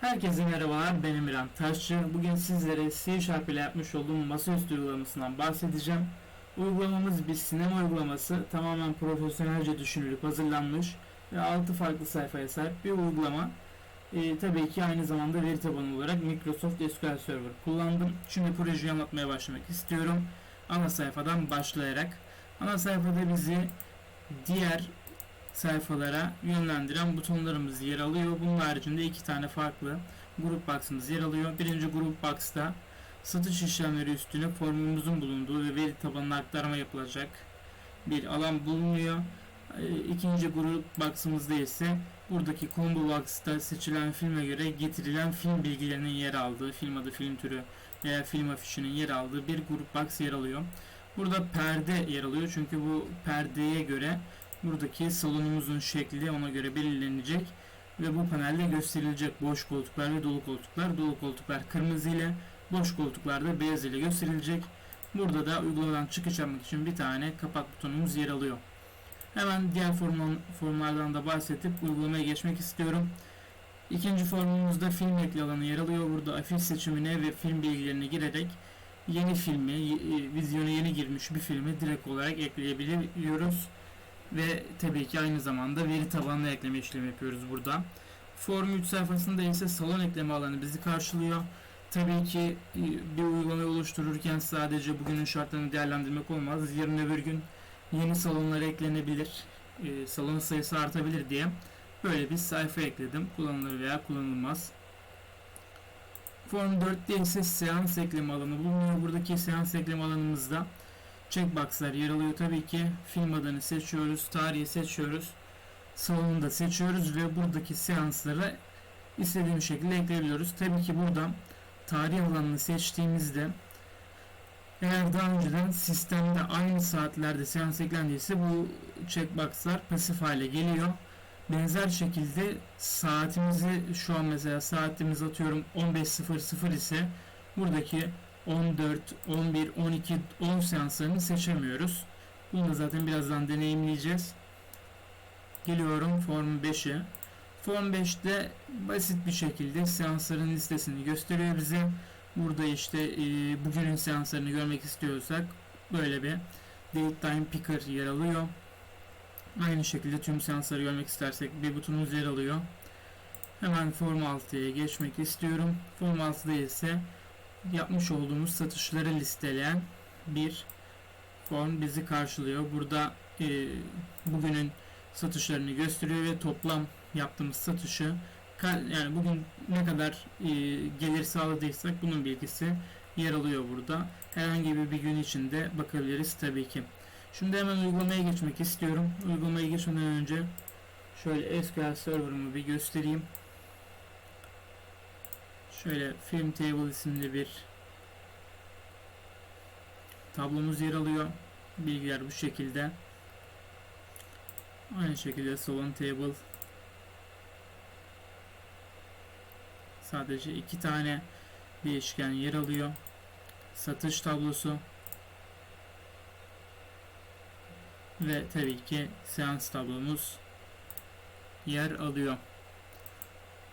Herkese merhabalar, ben Emirhan Taşçı. Bugün sizlere C Sharp ile yapmış olduğum masaüstü uygulamasından bahsedeceğim. Uygulamamız bir sinema uygulaması, tamamen profesyonelce düşünülüp hazırlanmış ve 6 farklı sayfaya sahip bir uygulama. Ee, tabii ki aynı zamanda veri tabanı olarak Microsoft SQL Server kullandım. Şimdi projeyi anlatmaya başlamak istiyorum. Ana sayfadan başlayarak. Ana sayfada bizi diğer sayfalara yönlendiren butonlarımız yer alıyor. Bunun haricinde iki tane farklı grup box'ımız yer alıyor. Birinci grup box'ta satış işlemleri üstüne formumuzun bulunduğu ve veri tabanına aktarma yapılacak bir alan bulunuyor. Ee, İkinci grup box'ımızda ise buradaki combo box'ta seçilen filme göre getirilen film bilgilerinin yer aldığı, film adı, film türü veya film afişinin yer aldığı bir grup box yer alıyor. Burada perde yer alıyor çünkü bu perdeye göre Buradaki salonumuzun şekli ona göre belirlenecek ve bu panelde gösterilecek boş koltuklar ve dolu koltuklar. Dolu koltuklar kırmızı ile, boş koltuklar da beyaz ile gösterilecek. Burada da uygulamadan çıkış yapmak için bir tane kapak butonumuz yer alıyor. Hemen diğer formdan, formlardan da bahsedip uygulamaya geçmek istiyorum. İkinci formumuzda film ekli alanı yer alıyor. Burada afiş seçimine ve film bilgilerini girerek yeni filmi, vizyona yeni girmiş bir filmi direkt olarak ekleyebiliyoruz ve tabii ki aynı zamanda veri tabanına ekleme işlemi yapıyoruz burada. Form 3 sayfasında ise salon ekleme alanı bizi karşılıyor. Tabii ki e, bir uygulamayı oluştururken sadece bugünün şartlarını değerlendirmek olmaz. Yarın öbür gün yeni salonlar eklenebilir, e, salon sayısı artabilir diye böyle bir sayfa ekledim. Kullanılır veya kullanılmaz. Form 4'te ise seans ekleme alanı bulunuyor. Buradaki seans ekleme alanımızda checkboxlar yer alıyor. Tabii ki film adını seçiyoruz, tarihi seçiyoruz, salonu da seçiyoruz ve buradaki seansları istediğimiz şekilde ekleyebiliyoruz. Tabii ki burada tarih alanını seçtiğimizde eğer daha önceden sistemde aynı saatlerde seans eklendiyse bu checkboxlar pasif hale geliyor. Benzer şekilde saatimizi şu an mesela saatimiz atıyorum 15.00 ise buradaki 14, 11, 12, 10 seanslarını seçemiyoruz. Bunu da zaten birazdan deneyimleyeceğiz. Geliyorum Form 5'e. Form 5'te basit bir şekilde seansların listesini gösteriyor bize. Burada işte e, bugünün seanslarını görmek istiyorsak böyle bir Date Time Picker yer alıyor. Aynı şekilde tüm seansları görmek istersek bir butonumuz yer alıyor. Hemen Form 6'ya geçmek istiyorum. Form 6'da ise yapmış olduğumuz satışları listeleyen bir form bizi karşılıyor. Burada e, bugünün satışlarını gösteriyor ve toplam yaptığımız satışı yani bugün ne kadar e, gelir sağladıysak bunun bilgisi yer alıyor burada. Herhangi bir, bir gün içinde bakabiliriz tabii ki. Şimdi hemen uygulamaya geçmek istiyorum. Uygulamaya geçmeden önce şöyle SQL Server'ımı bir göstereyim. Şöyle film table isimli bir tablomuz yer alıyor. Bilgiler bu şekilde. Aynı şekilde salon table sadece iki tane değişken yer alıyor. Satış tablosu ve tabii ki seans tablomuz yer alıyor.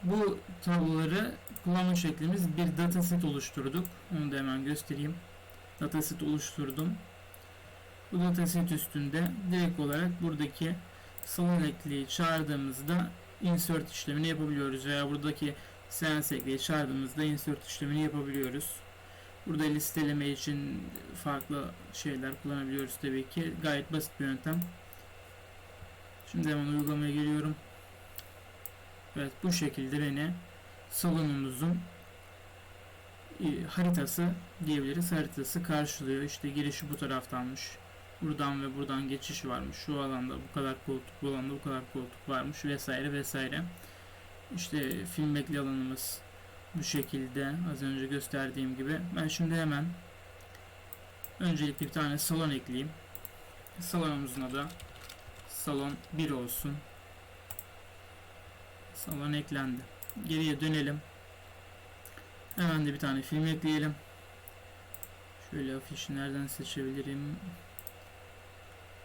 Bu tabloları kullanma şeklimiz bir dataset oluşturduk. Onu da hemen göstereyim. Dataset oluşturdum. Bu dataset üstünde direkt olarak buradaki salon ekliği çağırdığımızda insert işlemini yapabiliyoruz veya buradaki seans ekliği çağırdığımızda insert işlemini yapabiliyoruz. Burada listeleme için farklı şeyler kullanabiliyoruz tabii ki. Gayet basit bir yöntem. Şimdi hemen uygulamaya geliyorum. Evet bu şekilde beni salonumuzun e, haritası diyebiliriz. Haritası karşılıyor. İşte girişi bu taraftanmış. Buradan ve buradan geçiş varmış. Şu alanda bu kadar koltuk, bu alanda bu kadar koltuk varmış vesaire vesaire. İşte film bekli alanımız bu şekilde az önce gösterdiğim gibi. Ben şimdi hemen öncelikle bir tane salon ekleyeyim. Salonumuzun adı salon 1 olsun. Salon eklendi. Geriye dönelim. Hemen de bir tane film ekleyelim. Şöyle afişi nereden seçebilirim?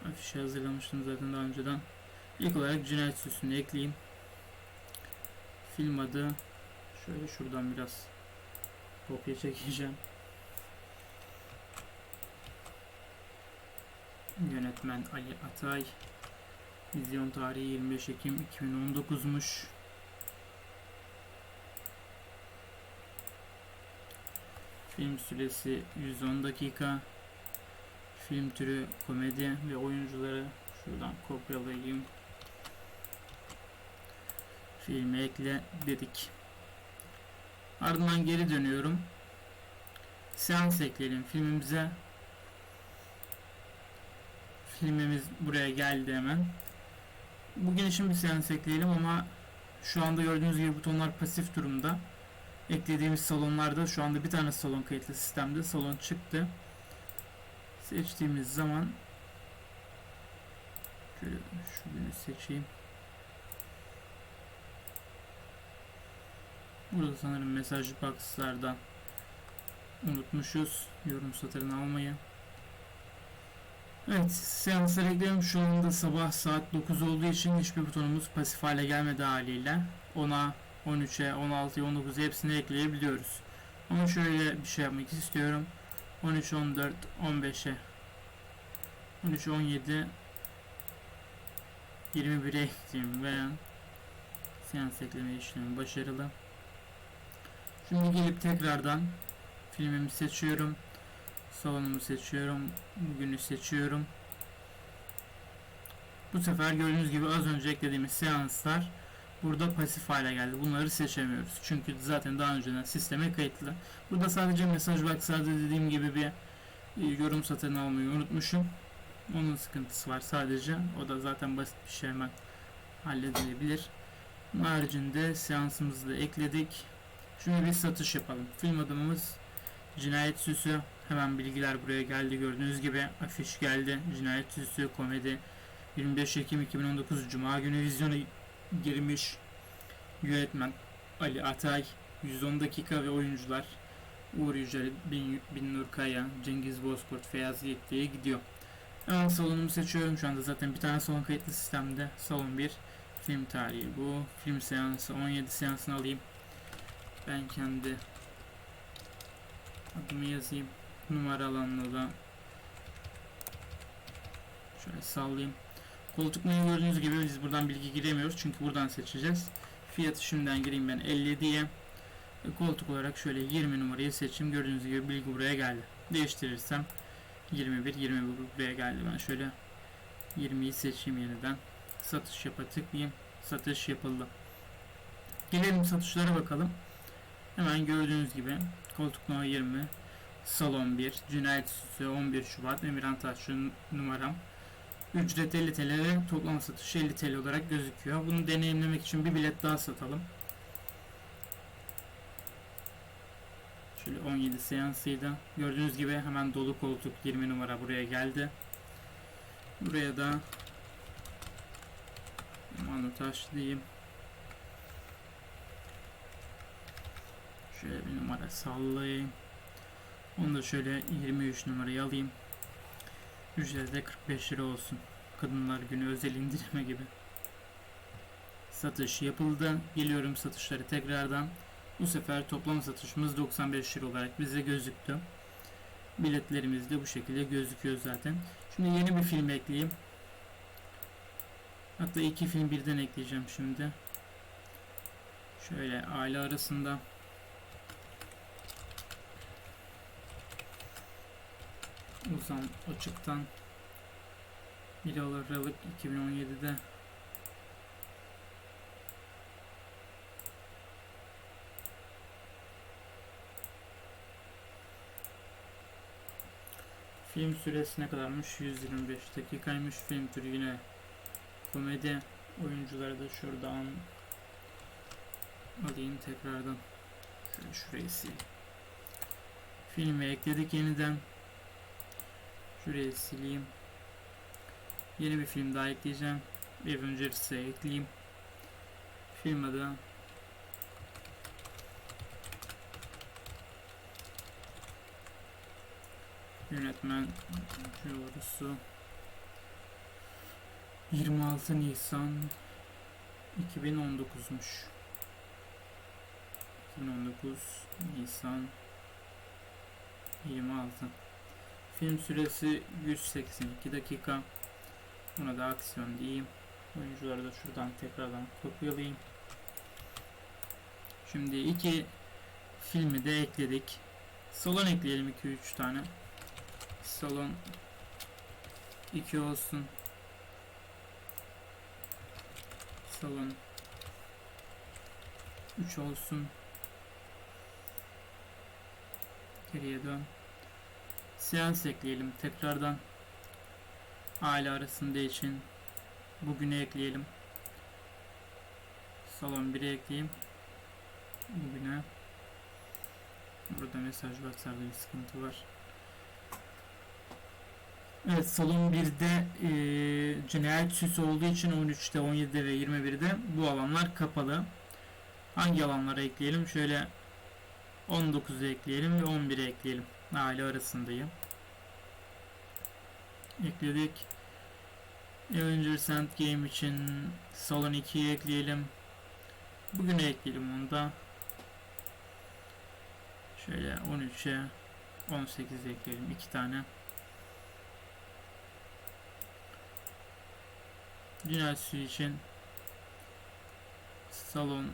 Afişi hazırlamıştım zaten daha önceden. İlk olarak cinayet süsünü ekleyeyim. Film adı Şöyle şuradan biraz kopya çekeceğim. Yönetmen Ali Atay. Vizyon tarihi 25 Ekim 2019'muş. Film süresi 110 dakika. Film türü komedi ve oyuncuları şuradan kopyalayayım. Filmi ekle dedik. Ardından geri dönüyorum. Seans ekleyelim filmimize. Filmimiz buraya geldi hemen. Bugün için bir seans ekleyelim ama şu anda gördüğünüz gibi butonlar pasif durumda. Eklediğimiz salonlarda şu anda bir tane salon kayıtlı sistemde. Salon çıktı. Seçtiğimiz zaman şöyle şu günü seçeyim. Burada sanırım mesaj box'lardan unutmuşuz yorum satırını almayı. Evet, seanslar ekliyorum. Şu anda sabah saat 9 olduğu için hiçbir butonumuz pasif hale gelmedi haliyle. 10'a, 13'e, 16'ya, 19'a hepsini ekleyebiliyoruz. Ama şöyle bir şey yapmak istiyorum. 13, 14, 15'e, 13, 17, 21'e ekleyeyim veya seans ekleme işlemi başarılı. Şimdi gelip tekrardan filmimi seçiyorum. Salonumu seçiyorum. Bugünü seçiyorum. Bu sefer gördüğünüz gibi az önce eklediğimiz seanslar burada pasif hale geldi. Bunları seçemiyoruz. Çünkü zaten daha önceden sisteme kayıtlı. Burada sadece mesaj box'larda dediğim gibi bir e, yorum satırını almayı unutmuşum. Onun sıkıntısı var sadece. O da zaten basit bir şey hemen halledilebilir. Bunun haricinde seansımızı da ekledik. Şimdi bir satış yapalım. Film adımımız Cinayet Süsü. Hemen bilgiler buraya geldi. Gördüğünüz gibi afiş geldi. Cinayet Süsü komedi 25 Ekim 2019 Cuma günü vizyona girmiş. Yönetmen Ali Atay 110 dakika ve oyuncular Uğur Yücel, Bin, Binnur Kaya, Cengiz Bozkurt, Feyyaz diye gidiyor. Hemen salonumu seçiyorum. Şu anda zaten bir tane salon kayıtlı sistemde. Salon 1 film tarihi bu. Film seansı 17 seansını alayım. Ben kendi adımı yazayım. Numaralanla da şöyle sallayayım. Koltuk menü gördüğünüz gibi biz buradan bilgi giremiyoruz. Çünkü buradan seçeceğiz. Fiyatı şimdiden gireyim ben 50 diye. Ve koltuk olarak şöyle 20 numarayı seçeyim. Gördüğünüz gibi bilgi buraya geldi. Değiştirirsem 21 21 buraya geldi. Ben şöyle 20'yi seçeyim yeniden. Satış yapa tıklayayım. Satış yapıldı. Gelelim satışlara bakalım. Hemen gördüğünüz gibi koltuk no 20 salon 1 cinayet süsü 11 Şubat Emirhan Taşçı numaram ücret 50 TL ve toplam satış 50 TL olarak gözüküyor. Bunu deneyimlemek için bir bilet daha satalım. Şöyle 17 seansıydı. Gördüğünüz gibi hemen dolu koltuk 20 numara buraya geldi. Buraya da Manu Taş diyeyim. Şöyle bir numara sallayayım. Onu da şöyle 23 numarayı alayım. Ücreti de 45 lira olsun. Kadınlar günü özel indirime gibi. Satış yapıldı. Geliyorum satışları tekrardan. Bu sefer toplam satışımız 95 lira olarak bize gözüktü. Biletlerimiz de bu şekilde gözüküyor zaten. Şimdi yeni bir film ekleyeyim. Hatta iki film birden ekleyeceğim şimdi. Şöyle aile arasında. Uzan açıktan 1 Aralık 2017'de Film süresi ne kadarmış? 125 dakikaymış. Film türü yine komedi. Oyuncuları da şuradan alayım tekrardan. Şöyle şurayı sil. Filmi ekledik yeniden. Şurayı sileyim. Yeni bir film daha ekleyeceğim. Bir ekleyeyim. Film adı Yönetmen doğrusu 26 Nisan 2019'muş. 2019 Nisan 26 Film süresi 182 dakika. Buna da aksiyon diyeyim. Oyuncuları da şuradan tekrardan kopyalayayım. Şimdi iki filmi de ekledik. Salon ekleyelim 2-3 tane. Salon 2 olsun. Salon 3 olsun. Geriye dön. Seans ekleyelim tekrardan. Aile arasında için bugüne ekleyelim. Salon 1'e ekleyeyim. Bugüne. Burada mesaj WhatsApp'da bir sıkıntı var. Evet salon 1'de e, cinayet süsü olduğu için 13'te, 17'de ve 21'de bu alanlar kapalı. Hangi alanlara ekleyelim? Şöyle 19'u ekleyelim ve 11'i ekleyelim. Aile arasındayım. Ekledik. Avengers Endgame için Salon 2'yi ekleyelim. Bugüne ekleyelim onu da. Şöyle 13'e 18'e ekleyelim. iki tane. Cinayet Süsü için Salon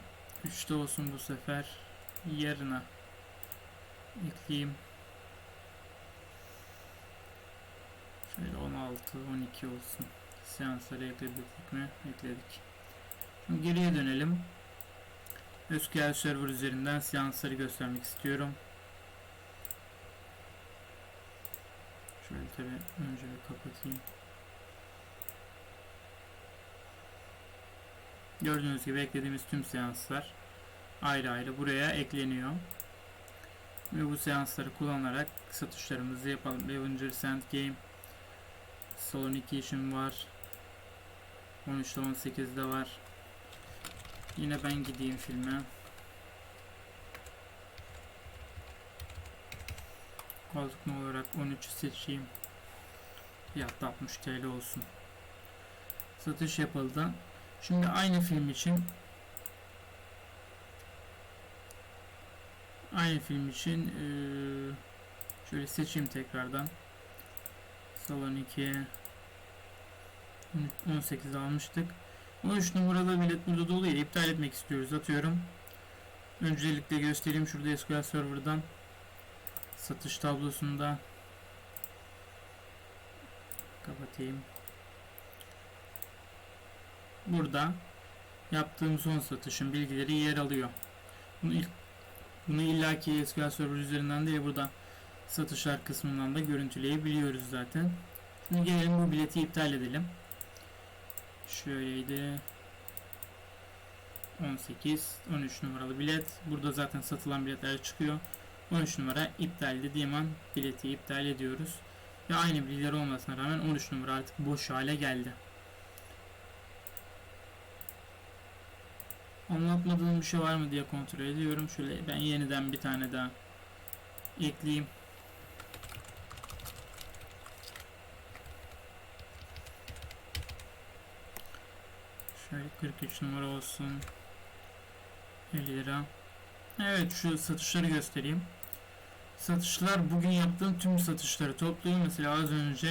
3'te olsun bu sefer. Yarına ekleyeyim. Şöyle 16, 12 olsun. Seansları ekledik mi? Ekledik. Şimdi geriye dönelim. SQL Server üzerinden seansları göstermek istiyorum. Şöyle tabi önce bir kapatayım. Gördüğünüz gibi eklediğimiz tüm seanslar ayrı ayrı buraya ekleniyor. Ve bu seansları kullanarak satışlarımızı yapalım. Avengers Endgame Salon 2 işim var. 13'te 18'de var. Yine ben gideyim filme. Koltuk olarak 13'ü seçeyim. Fiyat da 60 TL olsun. Satış yapıldı. Şimdi aynı film için aynı film için şöyle seçeyim tekrardan. Salon 2'ye 18 almıştık. 13 numaralı bilet burada dolu ya iptal etmek istiyoruz. Atıyorum. Öncelikle göstereyim şurada SQL Server'dan satış tablosunda kapatayım. Burada yaptığım son satışın bilgileri yer alıyor. Bunu ilk bunu illaki SQL Server üzerinden değil burada satışlar kısmından da görüntüleyebiliyoruz zaten. Şimdi gelelim bu bileti iptal edelim. Şöyleydi. 18, 13 numaralı bilet. Burada zaten satılan biletler çıkıyor. 13 numara iptal dediğim an bileti iptal ediyoruz. Ve aynı bilgiler olmasına rağmen 13 numara artık boş hale geldi. Anlatmadığım bir şey var mı diye kontrol ediyorum. Şöyle ben yeniden bir tane daha ekleyeyim. Şöyle 43 numara olsun. 50 lira. Evet şu satışları göstereyim. Satışlar bugün yaptığım tüm satışları topluyor. Mesela az önce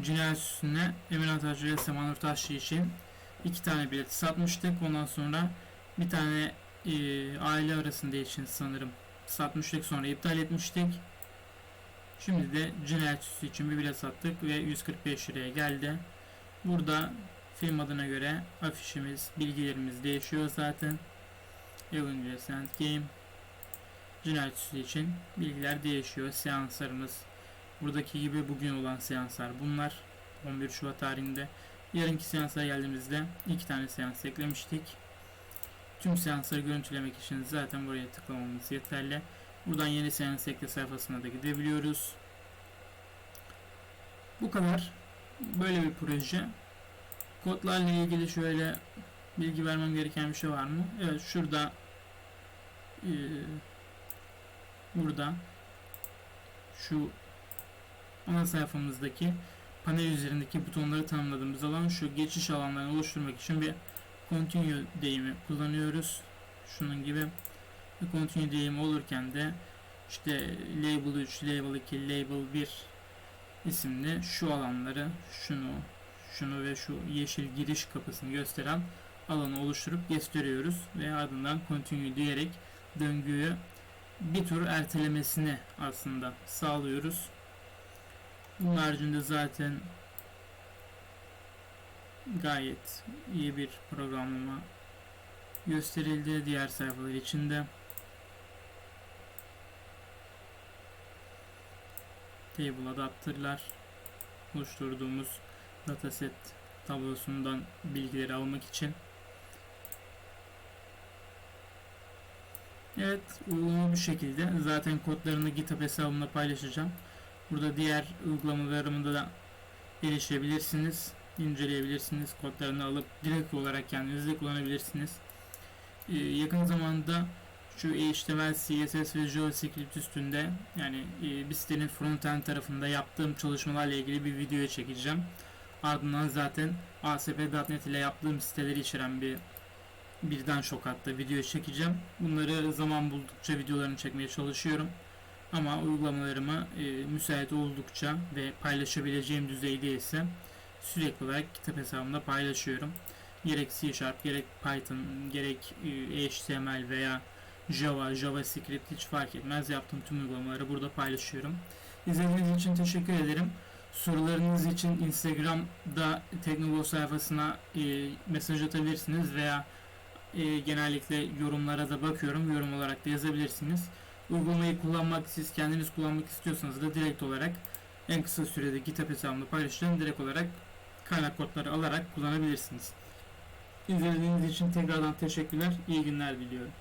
Cinayet Süsü'ne Emin Atatürk ve Seman Urtaşlı için iki tane bilet satmıştık. Ondan sonra bir tane e, aile arasında için sanırım satmıştık sonra iptal etmiştik. Şimdi de Cinayet Süsü için bir bilet sattık ve 145 liraya geldi. Burada film adına göre afişimiz, bilgilerimiz değişiyor zaten. Avengers Endgame Cinayet Süsü için bilgiler değişiyor. Seanslarımız buradaki gibi bugün olan seanslar bunlar. 11 Şubat tarihinde. Yarınki seansa geldiğimizde iki tane seans eklemiştik. Tüm seansları görüntülemek için zaten buraya tıklamamız yeterli. Buradan yeni seans ekle sayfasına da gidebiliyoruz. Bu kadar. Böyle bir proje. Kodlarla ilgili şöyle bilgi vermem gereken bir şey var mı? Evet şurada e, burada şu ana sayfamızdaki panel üzerindeki butonları tanımladığımız alan şu geçiş alanlarını oluşturmak için bir continue deyimi kullanıyoruz. şunun gibi ve continue diyeyim olurken de işte label 3, label 2, label 1 isimli şu alanları şunu şunu ve şu yeşil giriş kapısını gösteren alanı oluşturup gösteriyoruz ve ardından continue diyerek döngüyü bir tur ertelemesini aslında sağlıyoruz. Bunun haricinde zaten gayet iyi bir programlama gösterildi diğer sayfalar içinde. Table adapter'lar oluşturduğumuz dataset tablosundan bilgileri almak için. Evet, uygulama bu şekilde. Zaten kodlarını GitHub hesabımda paylaşacağım. Burada diğer uygulamalarımda da erişebilirsiniz, inceleyebilirsiniz. Kodlarını alıp direkt olarak kendiniz de kullanabilirsiniz. Ee, yakın zamanda şu HTML, CSS ve JavaScript üstünde yani e, bir sitenin frontend tarafında yaptığım çalışmalarla ilgili bir video çekeceğim. Ardından zaten ASP.NET ile yaptığım siteleri içeren bir birden çok hatta video çekeceğim. Bunları zaman buldukça videolarını çekmeye çalışıyorum. Ama uygulamalarımı e, müsait oldukça ve paylaşabileceğim düzeyde ise sürekli olarak kitap hesabımda paylaşıyorum. Gerek C Sharp, gerek Python, gerek e, HTML veya Java, JavaScript hiç fark etmez. Yaptığım tüm uygulamaları burada paylaşıyorum. İzlediğiniz için teşekkür ederim. Sorularınız için Instagram'da Teknogol sayfasına e, mesaj atabilirsiniz veya e, genellikle yorumlara da bakıyorum. Yorum olarak da yazabilirsiniz. Uygulamayı kullanmak, siz kendiniz kullanmak istiyorsanız da direkt olarak en kısa sürede GitHub hesabımda paylaşacağım. Direkt olarak kaynak kodları alarak kullanabilirsiniz. İzlediğiniz için tekrardan teşekkürler. İyi günler diliyorum.